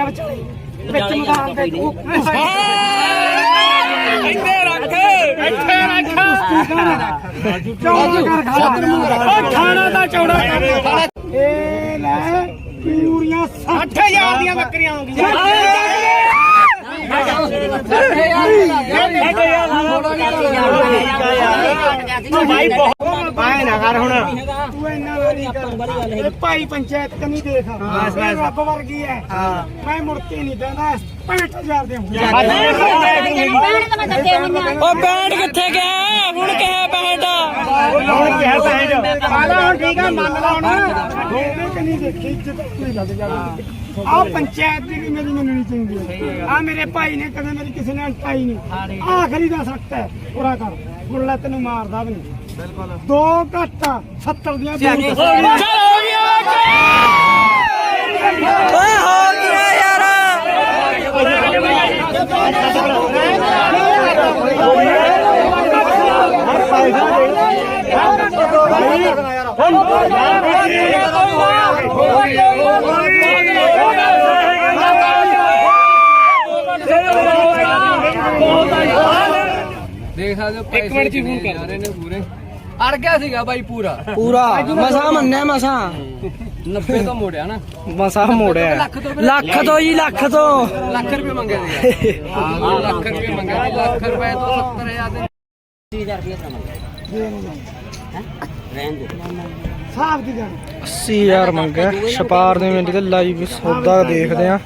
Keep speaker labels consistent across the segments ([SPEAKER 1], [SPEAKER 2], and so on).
[SPEAKER 1] ਜਾ ਵਿਚਾਲੇ ਵਿੱਚ ਮੈਦਾਨ ਦੇ ਤੂੰ
[SPEAKER 2] ਇੱਥੇ ਰੱਖ ਇੱਥੇ ਰੱਖ
[SPEAKER 1] ਚੌੜਾ ਕਰ ਖਾਣਾ ਓ ਖਾਣਾ ਤਾਂ ਚੌੜਾ ਕਰ ਇਹ ਲੈ ਪੂਰੀਆਂ 60000 ਦੀਆਂ ਬੱਕਰੀਆਂ ਹੋ ਗਈਆਂ
[SPEAKER 2] ਭਾਈ ਬਹੁਤ
[SPEAKER 1] ਪਾਏ ਨਾ ਕਰ ਹੁਣ। ਤੂੰ ਇੰਨਾ ਨਹੀਂ ਕਰ ਇਹ ਭਾਈ ਪੰਚਾਇਤ ਕਨੀ ਦੇਖ। ਬਸ ਬਸ। ਰੱਬ ਵਰਗੀ ਹੈ ਹਾਂ। ਮੈਂ ਮੁੜ ਕੇ ਨਹੀਂ ਦਿੰਦਾ 65000 ਦੇ
[SPEAKER 3] ਉਹ ਬੈਂਡ ਕਿੱਥੇ ਗਿਆ? ਹੁਣ ਕਿਹਾ ਬੈਂਡ
[SPEAKER 1] ਹੁਣ ਕਿਹਾ ਆਲਾ ਹੁਣ ਠੀਕ ਆ ਮੰਨ ਲਾ ਹੁਣ। ਦੋਵੇਂ ਕਨੀ ਦੇਖੀ ਇੱਜ਼ਤ ਕੋਈ ਲੱਗ ਜਾਵੇ ਆ ਪੰਚਾਇਤ ਦੀ ਵੀ ਮੇਰੀ ਮੰਨਣੀ ਚਾਹੀਦੀ ਹੈ। ਆ ਮੇਰੇ ਭਾਈ ਨੇ ਕਦੇ ਮੇਰੀ ਕਿਸੇ ਨੇ ਅੰਟਾਈ ਨਹੀਂ। ਆਖਰੀ ਦਾ ਸਖਤ ਹੈ। ਪੂਰਾ ਕਰ। ਹੁਣ ਲੈ ਤੈਨੂੰ ਮਾਰਦਾ ਵੀ ਨਹੀਂ। ਬਿਲਕੁਲ। ਦੋ ਘੱਟ 70 ਦੀਆਂ
[SPEAKER 3] ਚੱਲ ਹੋ ਗਿਆ ਓਏ ਹੋ ਗਿਆ ਯਾਰ।
[SPEAKER 2] ਦੇਖ ਸਕਦੇ ਹੋ ਇੱਕ ਮਿੰਟ ਚ ਫੋਨ ਕਰ। ਰਹੇ ਨੇ ਪੂਰੇ। ਅੜ ਗਿਆ ਸੀਗਾ ਬਾਈ ਪੂਰਾ।
[SPEAKER 3] ਪੂਰਾ। ਮਸਾ ਮੰਨਿਆ ਮਸਾ।
[SPEAKER 2] 90 ਤੋਂ ਮੋੜਿਆ ਨਾ।
[SPEAKER 3] ਮਸਾ ਮੋੜਿਆ।
[SPEAKER 2] ਲੱਖ ਤੋਂ
[SPEAKER 3] ਲੱਖ ਤੋਂ ਜੀ ਲੱਖ ਤੋਂ।
[SPEAKER 2] ਲੱਖ ਰੁਪਏ ਮੰਗੇ ਸੀ ਹਾਂ ਲੱਖ ਰੁਪਏ ਮੰਗੇ ਸੀ। ਲੱਖ ਰੁਪਏ ਤੋਂ 70000 ਦੇ
[SPEAKER 1] ਸਾਫ਼ ਦੀ ਗੱਲ।
[SPEAKER 3] 80000 ਮੰਗਿਆ। ਛਪਾਰ ਦੇ ਮਿੰਟ ਤੇ ਲਾਈਵ ਸੌਦਾ ਦੇਖਦੇ ਆ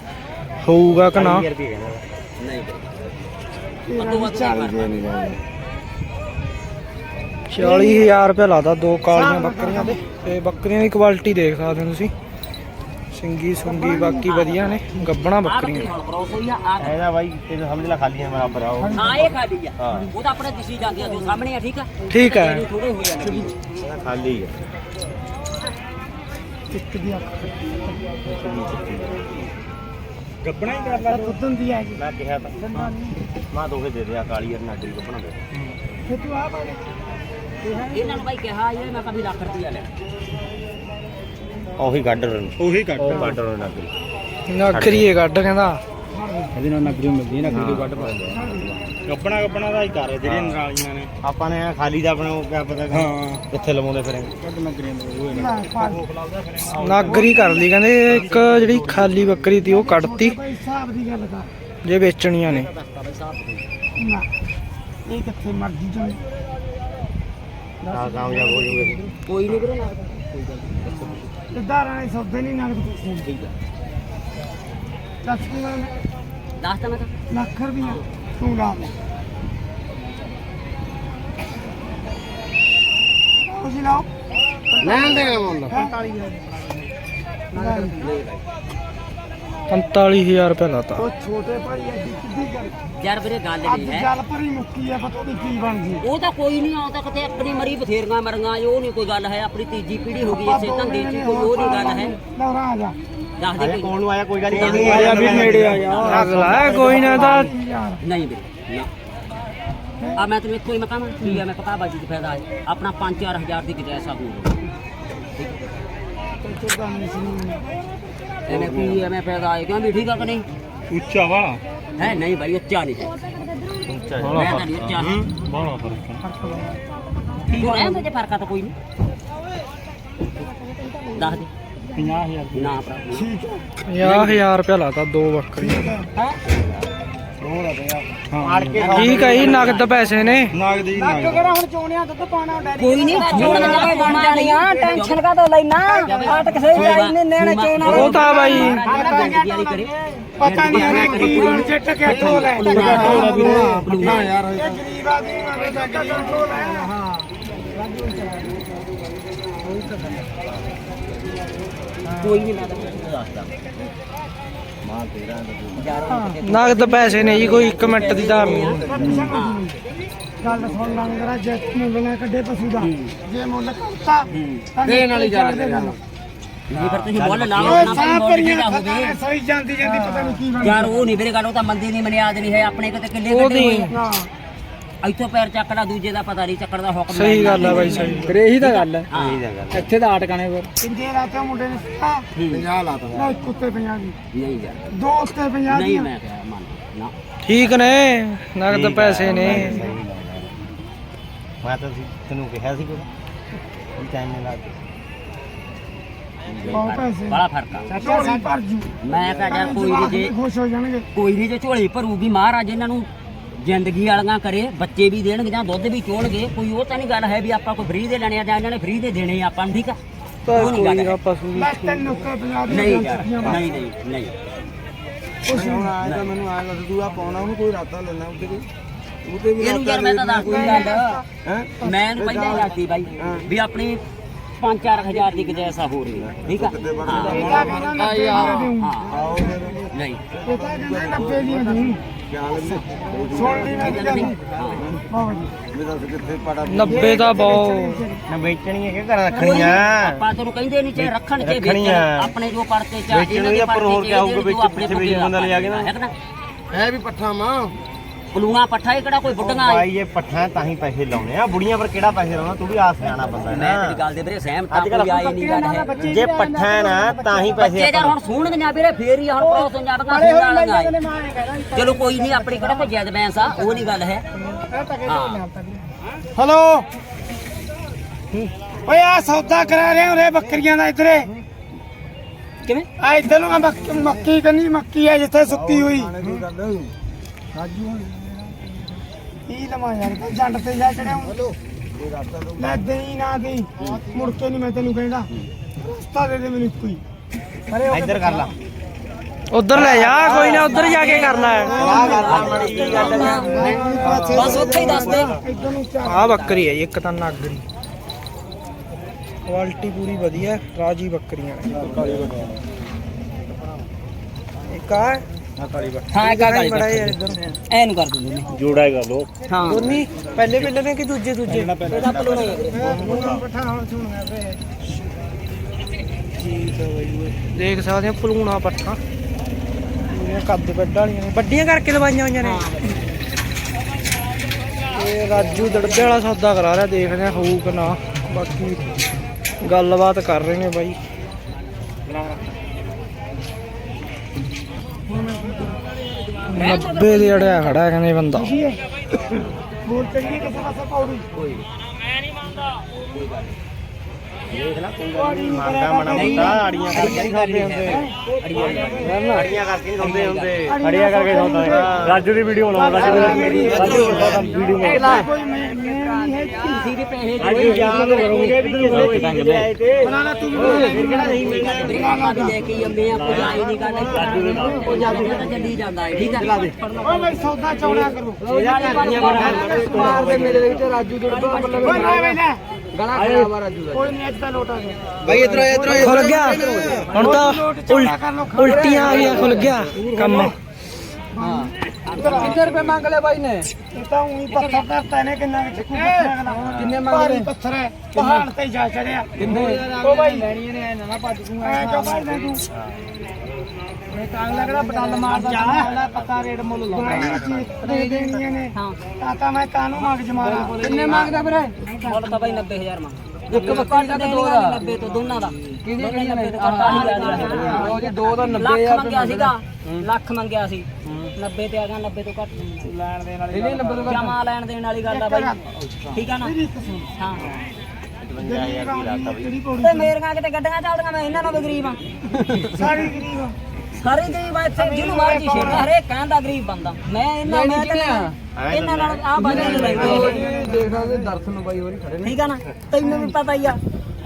[SPEAKER 3] ਹੋਊਗਾ ਕਿ ਨਾ?
[SPEAKER 1] ਨਹੀਂ।
[SPEAKER 3] 40000 ਰੁਪਏ ਲਾਦਾ ਦੋ ਕਾਲੀਆਂ ਬੱਕਰੀਆਂ ਤੇ ਤੇ ਬੱਕਰੀਆਂ ਦੀ ਕੁਆਲਿਟੀ ਦੇਖ ਸਕਦੇ ਹੋ ਤੁਸੀਂ। ਸਿੰਗੀ ਸੁੰਗੀ ਬਾਕੀ ਵਧੀਆ ਨੇ ਗੱਬਣਾ ਬੱਕਰੀਆਂ।
[SPEAKER 4] ਇਹਦਾ ਬਾਈ ਇਹ ਸਮਝ ਲੈ ਖਾਲੀਆਂ ਬਰਾਬਰ ਆ ਉਹ।
[SPEAKER 5] ਹਾਂ ਇਹ ਖਾਲੀ ਆ। ਉਹ ਤਾਂ ਆਪਣੇ ਦਿਸੀ ਜਾਂਦੀਆਂ ਜੋ ਸਾਹਮਣੇ ਆ ਠੀਕ ਆ?
[SPEAKER 3] ਠੀਕ ਹੈ
[SPEAKER 5] ਥੋੜੇ ਹੋ ਜਾਂਦੇ
[SPEAKER 4] ਇਹਦਾ ਖਾਲੀ ਆ।
[SPEAKER 1] ਇੱਕ ਦੀ ਅੱਖ ਗੱਬਣਾ ਹੀ ਕਰ ਲਾ ਦੁੱਧ ਹੁੰਦੀ ਹੈ ਜੀ।
[SPEAKER 4] ਮੈਂ ਕਿਹਾ ਤਾਂ। ਮਾਂ ਦੋਹੇ ਦੇ ਦੇ ਆ ਕਾਲੀ ਅਰ ਨਾਗਰੀ ਕੱਪਣਾ ਦੇ।
[SPEAKER 1] ਫਿਰ ਤੂੰ ਆ ਬਾਲੇ
[SPEAKER 5] ਇਹਨਾਂ ਨੂੰ ਕਿਹਾ ਇਹ ਮੈਂ ਲੱਖ
[SPEAKER 4] ਉਹੀ ਕੱਢ ਰਨ ਉਹੀ ਕੱਢ ਉਹ ਕੱਢ ਰਨ ਨਾਗਰੀ
[SPEAKER 3] ਨਖਰੀਏ ਕੱਢ ਕਹਿੰਦਾ।
[SPEAKER 4] ਇਹਦੇ ਨਾਲ ਨਾਗਰੀ ਮਿਲਦੀ ਹੈ ਨਾਗਰੀ ਕੱਢ ਪਾਉਂਦੇ ਗੱਪਣਾ ਗੱਪਣਾ ਦਾ ਹੀ ਕਰ ਜਿਹੜੇ ਨਰਾਲੀਆਂ ਨੇ। ਆਪਾਂ ਨੇ ਖਾਲੀ ਦਾ ਆਪਣਾ ਉਹ ਕਿਆ ਪਤਾ ਕਿੱਥੇ ਲਵਾਉਂਦੇ ਫਿਰੇ।
[SPEAKER 3] ਨਾਗਰੀ ਕਰ ਲਈ ਕਹਿੰਦੇ ਇੱਕ ਜਿਹੜੀ ਖਾਲੀ ਬੱਕਰੀ ਤੀ ਉਹ ਕੱਢਤੀ।
[SPEAKER 1] ਹਿਸਾਬ ਦੀ ਗੱਲ ਕਰ।
[SPEAKER 3] ਜੇ ਵੇਚਣੀਆਂ ਨੇ।
[SPEAKER 1] ਨਾ ਇਹ ਕਿੱਥੇ ਮਰਜ਼ੀ ਚੋਂ
[SPEAKER 4] ਆ ਕਾਮਯਾਬ ਹੋ ਜੂਗੇ
[SPEAKER 5] ਕੋਈ ਨਹੀਂ ਵੀਰੇ ਨਾ।
[SPEAKER 1] ਇਦਾਂ ਰਾਣੇ ਸੌਦੇ ਨਹੀਂ ਨਾਲ ਠੀਕ ਹੈ ਦੱਸ ਕੀ ਮੈਂ
[SPEAKER 5] ਦੱਸ ਤਾਂ ਮੈਂ
[SPEAKER 1] ਲੱਖ ਰੁਪਈਆ। ਤੂੰ ਲਾ ਲੈ ਤੁਸੀਂ ਲਾਓ।
[SPEAKER 4] ਲੈਣ ਦੇ ਮੁੱਲ।
[SPEAKER 3] 45000 ਰੁਪਏ ਲਾਤਾ।
[SPEAKER 1] ਉਹ ਛੋਟੇ ਭਾਈ ਐਡੀ ਕਿੱਡੀ ਗੱਲ।
[SPEAKER 5] ਯਾਰ ਵੀਰੇ ਗੱਲ
[SPEAKER 1] ਅੱਜ
[SPEAKER 5] ਨਹੀਂ ਹੈ।
[SPEAKER 1] ਗੱਲ ਭਰੀ ਮੁੱਕੀ ਆ ਪਤਾ ਨਹੀਂ ਕੀ ਬਣ ਗਈ।
[SPEAKER 5] ਉਹ ਤਾਂ ਕੋਈ ਨਹੀਂ ਆਉਂਦਾ ਕਿਤੇ ਆਪਣੀ ਮਰੀ ਬਥੇਰੀਆਂ ਮਰੀਆਂ ਉਹ ਨਹੀਂ ਕੋਈ ਗੱਲ ਹੈ। ਆਪਣੀ ਤੀਜੀ ਪੀੜ੍ਹੀ ਹੋ ਗਈ ਇਸੇ ਧੰਦੇ 'ਚ ਕੋਈ ਉਹ ਨਹੀਂ ਗੱਲ ਹੈ।
[SPEAKER 1] ਲੌਰਾ ਆ ਜਾ।
[SPEAKER 5] ਦੱਸ ਦੇ ਕੋਈ।
[SPEAKER 4] ਕੌਣ ਨੂੰ ਆਇਆ ਕੋਈ ਗੱਲ ਨਹੀਂ।
[SPEAKER 3] ਆਇਆ? ਵੀ ਨੇੜੇ ਆ ਜਾ ਅਗਲਾ ਕੋਈ ਨਾ ਤਾਂ
[SPEAKER 1] ਯਾਰ।
[SPEAKER 5] ਨਹੀਂ ਵੀਰੇ ਨਾ। ਆ ਮੈਂ ਤੈਨੂੰ ਇੱਕੋ ਹੀ ਮਕਾਨ ਠੀਕ ਹੈ ਮੈਂ ਪਤਾ ਬਾਜੀ ਦੀ ਫਾਇਦਾ ਹੈ। ਆਪਣਾ 5-4000 ਦੀ ਗੁਜਾਇਸ਼ ਆ ਹੋਊ
[SPEAKER 1] ਕੋਈ ਚੋਦਾ ਨਹੀਂ ਸੀ।
[SPEAKER 5] ਐਵੇਂ ਫਾਇਦਾ ਹੈ ਕਿਉਂ ਵੀ ਠੀਕ ਆ ਕਿ ਨਹੀਂ?
[SPEAKER 4] ਉੱਚਾ ਵਾਲਾ।
[SPEAKER 5] ਹੈ ਨਹੀਂ ਭਾਈ ਉੱਚਾ ਨਹੀਂ ਹੈ। ਮੈਂ ਤਾਂ ਨਹੀਂ ਉੱਚਾ।
[SPEAKER 4] ਬਾਹਲਾ ਫ਼ਰਕ
[SPEAKER 5] ਠੀਕ ਹੈ ਤੇ ਫ਼ਰਕ ਤਾਂ ਕੋਈ ਨਹੀਂ। ਦੱਸ ਦੇ।
[SPEAKER 4] 50000
[SPEAKER 5] ਨਾ ਭਰਾ
[SPEAKER 3] 50000 ਰੁਪਏ ਲਾਤਾ ਦੋ ਬੱਕਰੀਆਂ
[SPEAKER 4] ਕੇ
[SPEAKER 3] ਠੀਕ ਹੈ ਜੀ ਨਗਦ ਪੈਸੇ ਨੇ।
[SPEAKER 4] ਨਾਗਦੀ
[SPEAKER 1] ਲੱਗ ਕਿਹੜਾ ਹੁਣ ਚੋਣਿਆ ਦੁੱਧ ਪਾਣਾ ਡੈਡੀ।
[SPEAKER 5] ਕੋਈ ਨਹੀਂ ਕੋਈ ਬਣ ਜਾਣੀਆਂ ਟੈਨਸ਼ਨ ਕਾ ਤੋਂ ਲੈਣਾ ਆਟਕ ਸਹੀ ਜਾਈ ਨੇ ਨੈਣ ਚੋਣਾ
[SPEAKER 3] ਉਹ ਤਾਂ ਬਾਈ।
[SPEAKER 5] ਕਰੇ
[SPEAKER 1] ਪਤਾ ਨਹੀਂ ਇਹਨੇ ਕੀ ਬਣ ਚ ਟਕਿਆ ਢੋਲ ਹੈ। ਨਾ ਯਾਰ ਇਹ ਗਰੀਬ ਆਦਮੀ ਨਾਲ ਟਕਿਆ ਢੋਲ ਹੈ। ਹਾਂ।
[SPEAKER 5] ਕੋਈ ਨਹੀਂ ਤਾਂ ਦੱਸਦਾ
[SPEAKER 3] ਨਗਦ ਪੈਸੇ ਨੇ ਜੀ ਕੋਈ 1 ਮਿੰਟ ਦੀ ਧਾਰ ਨਹੀਂ
[SPEAKER 1] ਗੱਲ ਸੁਣ ਲੰਗਰਾ ਜੇ ਨਾ ਕੱਢੇ ਪਸ਼ੂ ਦਾ ਜੇ ਮੁੱਲ ਕਰਤਾ ਦੇਣ ਵਾਲੀ ਗੱਲ
[SPEAKER 5] ਨਹੀਂ ਫਿਰ ਤੁਸੀਂ ਮੁੱਲ ਲਾਓ
[SPEAKER 1] ਓਏ
[SPEAKER 5] ਨਾ ਹੋਵੇ
[SPEAKER 1] ਸਹੀ ਜਾਂਦੀ ਜਾਂਦੀ ਪਤਾ ਨਹੀਂ ਕੀ ਬਣ
[SPEAKER 5] ਯਾਰ ਉਹ ਨਹੀਂ ਮੇਰੇ ਗੱਲ ਉਹ ਤਾਂ ਮੰਦੀ ਨਹੀਂ ਮਨਿਆਦ ਨਹੀਂ ਹੈ ਆਪਣੇ ਕਿਤੇ ਕਿੱਲੇ
[SPEAKER 3] ਉਹ
[SPEAKER 5] ਕੱਢੇ
[SPEAKER 3] ਨਹੀਂ।
[SPEAKER 5] ਹੋਏ
[SPEAKER 1] ਨਾ
[SPEAKER 5] ਇੱਥੋਂ ਪੈਰ ਚੱਕਦਾ ਦੂਜੇ ਦਾ ਪਤਾ ਨਹੀਂ ਚੱਕਣ ਦਾ ਹੁਕਮ
[SPEAKER 3] ਸਹੀ। ਗੱਲ ਆ ਬਾਈ ਸਹੀ
[SPEAKER 4] ਫਿਰ ਇਹੀ ਤਾਂ ਗੱਲ ਹੈ।
[SPEAKER 5] ਹਾਂ
[SPEAKER 4] ਇੱਥੇ ਤਾਂ ਆਟਕਾਣੇ ਫਿਰ
[SPEAKER 1] ਕਿੰਨੇ ਲਾਤੇ ਮੁੰਡੇ ਨੇ 50 ਲਾਤਾ ਨਾ ਇੱਕ ਉੱਤੇ 50 ਦੀ।
[SPEAKER 5] ਨਹੀਂ ਯਾਰ।
[SPEAKER 1] ਦੋ ਉੱਤੇ 50
[SPEAKER 5] ਨਹੀਂ
[SPEAKER 1] ਦੀ
[SPEAKER 5] ਮੈਂ ਕਿਹਾ ਮੰਨ ਨਾ।
[SPEAKER 3] ਠੀਕ ਨੇ ਨਗਦ ਪੈਸੇ ਨੇ।
[SPEAKER 4] ਮੈਂ ਤਾਂ ਸੀ- ਤੈਨੂੰ ਕਿਹਾ ਸੀ ਕੋਈ? ਵੀ ਟਾਈਮ ਨਹੀਂ ਲੱਗਦਾ।
[SPEAKER 1] ਬਹੁਤ ਪੈਸੇ।
[SPEAKER 5] ਬੜਾ ਫ਼ਰਕ ਆ।
[SPEAKER 1] ਝੋਲੀ ਭਰ ਜੂ।
[SPEAKER 5] ਮੈਂ ਕਿਹਾ ਕੋਈ ਨਹੀਂ ਜੇ
[SPEAKER 1] ਖੁਸ਼ ਹੋ ਜਾਣਗੇ।
[SPEAKER 5] ਕੋਈ ਨਹੀਂ ਜੇ ਝੋਲੀ ਭਰੂਗੀ ਮਹਾਰਾਜ ਇਹਨਾਂ ਨੂੰ ਜ਼ਿੰਦਗੀ ਵਾਲੀਆਂ ਕਰੇ ਬੱਚੇ ਵੀ ਦੇਣਗੇ ਜਾਂ ਦੁੱਧ ਵੀ ਚੋਣਗੇ ਕੋਈ ਉਹ ਤਾਂ ਨਹੀਂ ਗੱਲ ਹੈ ਵੀ ਆਪਾਂ ਕੋਈ ਫ੍ਰੀ ਦੇ ਲੈਣੇ ਆ ਜਾਂ ਇਹਨਾਂ ਨੇ ਫ੍ਰੀ ਦੇ ਦੇਣੇ ਆ ਆਪਾਂ ਨੂੰ ਠੀਕ ਆ? ਉਹ ਨਹੀਂ ਗੱਲ ਹੈ।
[SPEAKER 3] ਪਸ਼ੂ ਵੀ
[SPEAKER 1] ਮੈਂ ਤਿੰਨ ਉੱਤੇ 50 ਦੀ
[SPEAKER 5] ਨਹੀਂ ਯਾਰ। ਨਹੀਂ ਨਹੀਂ ਨਹੀਂ।
[SPEAKER 1] ਕੁਛ ਨਹੀਂ।
[SPEAKER 4] ਆਇਆ ਤਾਂ ਮੈਨੂੰ ਆਇਆ ਤਾਂ ਤੂੰ ਆ ਪਾਉਣਾ ਉਹਨੂੰ ਕੋਈ ਰਾਤਾ ਲੈਣਾ ਉੱਤੇ ਕੋਈ। ਉਹਤੇ
[SPEAKER 5] ਇਹਨੂੰ ਯਾਰ ਮੈਂ ਤਾਂ ਦੱਸ ਕੋਈ। ਗੱਲ ਮੈਂ ਇਹਨੂੰ ਪਹਿਲਾਂ ਹੀ ਦੱਸਦੀ ਬਾਈ ਵੀ ਆਪਣੀ 5-4000 ਦੀ ਗਜੈਸਾ ਹੋ ਰਹੀ ਹੈ ਠੀਕ ਆ? ਹਾਂ। ਹਾਂ ਨਹੀਂ।
[SPEAKER 1] ਇਹ ਤਾਂ ਕਹਿੰਦਾ ਨੱਬੇ ਦੀਆਂ ਦੇਊਂ। ਸੁਣ ਲਈ ਗੱਲ
[SPEAKER 3] 90 ਦਾ ਬਹੁਤ।
[SPEAKER 4] ਨਾ ਵੇਚਣੀ ਹੈ ਕਿ ਘਰ ਰੱਖਣੀ ਆ।
[SPEAKER 5] ਆਪਾਂ ਤੈਨੂੰ ਕਹਿੰਦੇ ਨਹੀਂ ਚਾਹੇ ਰੱਖਣ ਚਾਹੇ
[SPEAKER 4] ਰੱਖਣੀ
[SPEAKER 5] ਵੇਚਣ। ਆਪਣੇ ਜੋ ਪੜਤੇ ਚਾਹੇ ਇਹਨਾਂ ਦੇ ਪੜਤੇ
[SPEAKER 4] ਕਿਆ ਹੋਊਗਾ,
[SPEAKER 5] ਜਿਹੜੇ ਜੋ
[SPEAKER 4] ਵਿੱਚ-
[SPEAKER 5] ਆਪਣੇ
[SPEAKER 4] ਕੇ
[SPEAKER 5] ਕਿ
[SPEAKER 4] ਹੈ ਵੀ ਪੱਠਾ ਮਾਂ।
[SPEAKER 5] ਪਲੂਣਾ ਪੱਠਾ ਇਹ ਕਿਹੜਾ ਕੋਈ ਬੁੱਢੀਆਂ ਆਈ
[SPEAKER 4] ਭਾਈ ਇਹ ਪੱਠਾ ਤਾਂ ਹੀ ਪੈਸੇ ਲਾਉਣੇ ਆ। ਬੁੜੀਆਂ ਪਰ ਕਿਹੜਾ ਪੈਸੇ ਲਾਉਣਾ? ਤੂੰ ਵੀ ਆਸ ਸਿਆਣਾ ਬੰਦਾ
[SPEAKER 5] ਮੈਂ ਤੇਰੀ
[SPEAKER 4] ਨਾ
[SPEAKER 5] ਗੱਲ ਦੇ ਵੀਰੇ ਸਹਿਮਤ ਆ ਕੋਈ ਆਈ ਨਹੀਂ ਗੱਲ ਹੈ
[SPEAKER 4] ਜੇ ਪੱਠਾ ਨਾ ਤਾਂ ਹੀ ਪੈਸੇ
[SPEAKER 5] ਬੱਚੇ ਹੁਣ ਸੁਣਨਗੇ ਵੀਰੇ ਫੇਰ ਹੀ ਹੁਣ ਪ੍ਰੋਸ ਪੰਜਾਬੀਆਂ ਵਾਲੀਆਂ ਚਲੋ ਕੋਈ ਨਹੀਂ ਆਪਣੇ ਕਿਹੜਾ ਕੋਈ ਜੈਦ ਬੈਂਸ ਆ ਉਹ ਨਹੀਂ ਗੱਲ ਹੈ।
[SPEAKER 1] ਹਲੋ? ਓਏ ਆ ਸੌਦਾ ਕਰਾ ਰਹੇ ਹੋ ਰੇ ਬੱਕਰੀਆਂ ਦਾ ਇਧਰੇ।
[SPEAKER 5] ਕਿਵੇਂ?
[SPEAKER 1] ਆ ਇਧਰ ਨੂੰ ਆ ਮੱਕ- ਮੱਕੀ ਕੰਨੀ ਮੱਕੀ ਹੈ ਜਿੱਥੇ ਸੁੱਕੀ ਹੋਈ। ਕੀ ਲਮਾ ਯਾਰ ਤਾਂ ਜੰਡ ਤੇ ਜਾ ਚੜਿਆ ਲੈ ਦੇਈ ਨਾ ਦੇਈ ਮੁੜ ਕੇ ਨਹੀਂ ਮੈਂ ਤੈਨੂੰ ਕਹਿੰਦਾ। ਰਸਤਾ ਦੇ ਦੇ ਮੈਨੂੰ ਕੋਈ। ਅਰੇ ਉਹ
[SPEAKER 4] ਇੱਧਰ ਕਰ ਲਾ।
[SPEAKER 3] ਉਧਰ ਲੈ ਜਾ ਕੋਈ ਨਾ ਉਧਰ ਜਾ ਕੇ ਕਰ ਲੈ
[SPEAKER 5] ਬਸ ਉੱਥੇ ਹੀ ਦੱਸ ਦੇ।
[SPEAKER 3] ਆ ਬੱਕਰੀ ਹੈ ਜੀ, ਇੱਕ ਤਾਂ ਨਾਗਰੀ ਕੁਆਲਿਟੀ ਪੂਰੀ ਵਧੀਆ ਰਾਜੀ ਬੱਕਰੀਆਂ ਨੇ। ਇੱਕ ਆ
[SPEAKER 5] ਹਾਂ ਇੱਕ ਗੱਲ
[SPEAKER 3] ਬੜਾ ਯਾਰ ਇੱਧਰ
[SPEAKER 5] ਐਨ ਕਰ ਦਿੰਦੇ ਨੇ
[SPEAKER 4] ਜੋੜਾ ਹੈਗਾ ਲੋ
[SPEAKER 5] ਹਾਂ।
[SPEAKER 3] ਦੋਨੀ ਪਹਿਲੇ ਨੇ ਕਿ ਦੂਜੇ ਦੂਜੇ?
[SPEAKER 5] ਇਹਦਾ ਪਲੂਣਾ।
[SPEAKER 3] ਦੇਖ ਸਕਦੇ ਹੋ ਪਲੂਣਾ ਪੱਠਾ। ਪੂਰੀਆਂ ਕੱਦ ਵੱਡ ਵਾਲੀਆਂ ਨੇ। ਵੱਡੀਆਂ ਕਰਕੇ ਦਵਾਈਆਂ ਹੋਈਆਂ ਨੇ। ਇਹ ਰਾਜੂ ਦੜਬੇ ਵਾਲਾ ਸੌਦਾ ਕਰਾ ਰਿਹਾ ਦੇਖਦੇ ਆ ਹੋਊ ਕਿ ਨਾ। ਬਾਕੀ ਗੱਲਬਾਤ ਕਰ ਰਹੇ ਨੇ ਬਾਈ। ਨੱਬੇ ਦੇ ਅੜਿਆ ਖੜਾ ਕਹਿੰਦੇ ਬੰਦਾ।
[SPEAKER 1] ਬੋਲ ਚੰਗੀ ਕਿਸੇ ਪਾਸੇ ਪੌੜੀ
[SPEAKER 4] ਮੰਗਾ ਮਣਾ ਮੁੰਡਾ ਆੜੀਆਂ ਕਰਕੇ ਨਹੀਂ ਖਾਂਦੇ। ਹੁੰਦੇ। ਆੜੀਆਂ ਕਰਕੇ ਨਹੀਂ ਖਾਂਦੇ ਹੁੰਦੇ। ਆੜੀਆਂ ਕਰਕੇ ਖਾਂਦਾ ਰਾਜੂ ਦੀ ਵੀਡੀਓ ਲਾਉਂਦਾ ਰਾਜੂ ਦੀ ਵੀਡੀਓ
[SPEAKER 1] ਕੋਈ ਮੈਂ ਮੈਂ ਨਹੀਂ ਹੈ
[SPEAKER 5] ਤੁਸੀਂ ਵੀ ਪੈਸੇ
[SPEAKER 4] ਅੱਜ ਯਾਦ ਕਰੋਗੇ ਵੀ ਕਿਸੇ ਤੰਗ ਦੇ
[SPEAKER 1] ਬਣਾ ਲੈ ਤੂੰ ਵੀ
[SPEAKER 4] ਕਿਹੜਾ ਨਹੀਂ ਮਿਲਦਾ
[SPEAKER 5] ਆਪਾਂ ਵੀ ਲੈ ਕੇ ਅੰਮੇ ਆ? ਕੋਈ ਆਈ ਨਹੀਂ ਗੱਲ। ਉਹ ਜਾਦੂ ਤਾਂ ਚੱਲੀ ਜਾਂਦਾ ਹੈ ਠੀਕ ਹੈ?
[SPEAKER 1] ਓਏ ਮੈਂ ਸੌਦਾ ਚੌੜਾ ਕਰੋ।
[SPEAKER 5] ਮਾਰ ਦੇ ਮੇਰੇ ਵਿੱਚ ਰਾਜੂ ਦੁੜਦਾ
[SPEAKER 1] ਓਏ ਨਾ ਵੇ ਨਾ
[SPEAKER 5] ਗਲਾ ਖਰਾਬ ਆ ਰਾਜੂ
[SPEAKER 1] ਕੋਈ ਨਹੀਂ ਅੱਜ ਤਾਂ ਲੋਟਾ ਗਿਆ।
[SPEAKER 3] ਖੁੱਲ ਗਿਆ। ਹੁਣ ਤਾਂ ਉਲ- ਉਲਟੀਆਂ ਆ ਗਈਆਂ ਖੁੱਲ ਗਿਆ। ਕੰਮ।
[SPEAKER 5] ਕਿੰਨੇ ਰੁਪਏ ਮੰਗ ਲਏ ਬਾਈ ਨੇ?
[SPEAKER 1] ਇਹ ਤਾਂ ਉਹੀ ਪੱਥਰ ਕਰਤਾ ਇਹਨੇ ਕਿੰਨਾ ਵਿੱਚ ਕਿੰਨੇ ਮੰਗਦੇ ਪੱਥਰ ਹੈ ਪਹਾੜ ਤੇ ਜਾ ਚੜਿਆ। ਕਿੰਨੇ? ਉਹ ਬਾਈ ਲੈਣੀਆਂ ਨੇ ਐ ਨਾ ਭੱਜ ਤੂੰ ਐ ਕਿਉਂ ਭੱਜਦਾ ਤੂੰ? ਮੈਂ ਤਾਂ ਲੱਗਦਾ ਬਟਨ ਮਾਰਦਾ? ਜਾ। ਪਤਾ ਰੇਟ ਮੁੱਲ ਲਾਉਂਦਾ। ਦੇ ਦੇਣੀਆਂ ਨੇ।
[SPEAKER 5] ਹਾਂ
[SPEAKER 1] ਤਾਂ ਤਾਂ ਮੈਂ ਕਾਨੂੰ ਮੰਗ ਜਮਾਰਾ
[SPEAKER 5] ਕਿੰਨੇ ਮੰਗਦਾ ਵੀਰੇ ਮੁੱਲ ਤਾਂ ਬਾਈ 90000 ਮੰਗ ਇੱਕ ਬੱਕਰੀ ਦਾ ਦੋ ਦਾ। 90 ਤੋਂ ਦੋਨਾਂ ਦਾ। ਕਿਹਦੀ ਕਿਹਦੀ 90 ਤੋਂ ਜੀ ਦੋ ਦਾ 90000 ਮੰਗਿਆ ਸੀਗਾ। ਲੱਖ ਮੰਗਿਆ ਸੀ। 90 ਤੇ ਆ ਗਿਆ 90 ਤੋਂ ਘੱਟ। ਲੈਣ ਦੇਣ ਵਾਲੀ ਨਹੀਂ 90 ਤੋਂ ਜਮਾ ਲੈਣ ਦੇਣ ਵਾਲੀ ਗੱਲ ਆ ਬਾਈ। ਠੀਕ ਆ ਨਾ? ਹਾਂ। ਤੇ ਮੇਰੀਆਂ ਕਿਤੇ ਗੱਡੀਆਂ ਚੱਲਦੀਆਂ ਮੈਂ ਇਹਨਾਂ ਨਾਲ ਵੀ ਗਰੀਬ ਆ।
[SPEAKER 1] ਸਾਰੀ ਗਰੀਬ
[SPEAKER 5] ਸਾਰੇ ਗਰੀਬ ਆ ਇੱਥੇ ਜਿਹਨੂੰ ਮਰਜ਼ੀ ਛੇੜ ਹਰੇਕ ਕਹਿੰਦਾ ਗਰੀਬ ਬੰਦਾ। ਮੈਂ ਇਹਨਾਂ ਮੈਂ ਕਹਿੰਦਾ। ਇਹਨਾਂ ਨਾਲ ਆ ਬਾਜੀ ਲੈਂਦੇ
[SPEAKER 4] ਦੇਖਦਾ ਤੇ ਦਰਸ਼ਨ ਨੂੰ ਬਾਈ ਹੋਰੀ ਖੜੇ
[SPEAKER 5] ਠੀਕ ਆ ਨਾ? ਤੈਨੂੰ ਵੀ ਪਤਾ ਹੀ ਆ।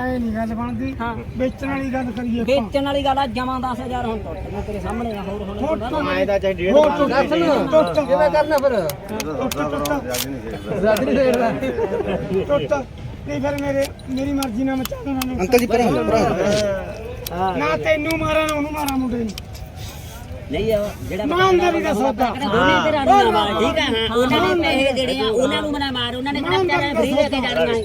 [SPEAKER 1] ਐ ਨਹੀਂ ਗੱਲ ਬਣਦੀ।
[SPEAKER 5] ਹਾਂ।
[SPEAKER 1] ਵੇਚਣ ਵਾਲੀ ਗੱਲ ਕਰੀਏ ਆਪਾਂ।
[SPEAKER 5] ਵੇਚਣ ਵਾਲੀ ਗੱਲ ਆ ਜਮਾ 10000 ਹੁਣ ਟੁੱਟ ਗਿਆ ਤੇਰੇ ਸਾਹਮਣੇ ਆ ਹੋਰ ਹੁਣ
[SPEAKER 4] ਮੈਂ ਤਾਂ ਚਾਹੇ ਡੇਢ
[SPEAKER 1] ਹੋਰ ਟੁੱਟ ਟੁੱਟ
[SPEAKER 4] ਕਿਵੇਂ ਕਰਨਾ ਫਿਰ?
[SPEAKER 1] ਟੁੱਟ ਟੁੱਟ
[SPEAKER 4] ਰੱਜ ਨਹੀਂ ਦੇਖਦਾ
[SPEAKER 1] ਟੁੱਟ ਨਹੀਂ ਫਿਰ ਮੇਰੇ ਮੇਰੀ ਮਰਜ਼ੀ ਨਾਲ ਮਚਾ ਦੇਣਾ ਨੇ ਅੰਕਲ ਜੀ ਭਰਾ। ਨਾ ਤੈਨੂੰ ਮਾਰਾਂ ਨਾ ਉਹਨੂੰ ਮਾਰਾਂ ਮੁੰਡੇ ਨੂੰ।
[SPEAKER 5] ਨਹੀਂ ਆ ਜਿਹੜਾ
[SPEAKER 1] ਇਮਾਨਦਾਰੀ ਦਾ ਸੌਦਾ।
[SPEAKER 5] ਦੋਨੇ ਤੇ ਰਾਣੀ ਨਾਲ ਠੀਕ ਆ? ਉਹਨਾਂ ਨੇ ਪੈਸੇ ਜਿਹੜੇ ਆ ਉਹਨਾਂ ਨੂੰ ਮਨਾ ਮਾਰ ਉਹਨਾਂ ਨੇ ਕਿਹੜਾ ਵਿਚਾਰਿਆਂ ਫਰੀ ਦੇ ਕੇ ਜਾਣਾ ਹੈ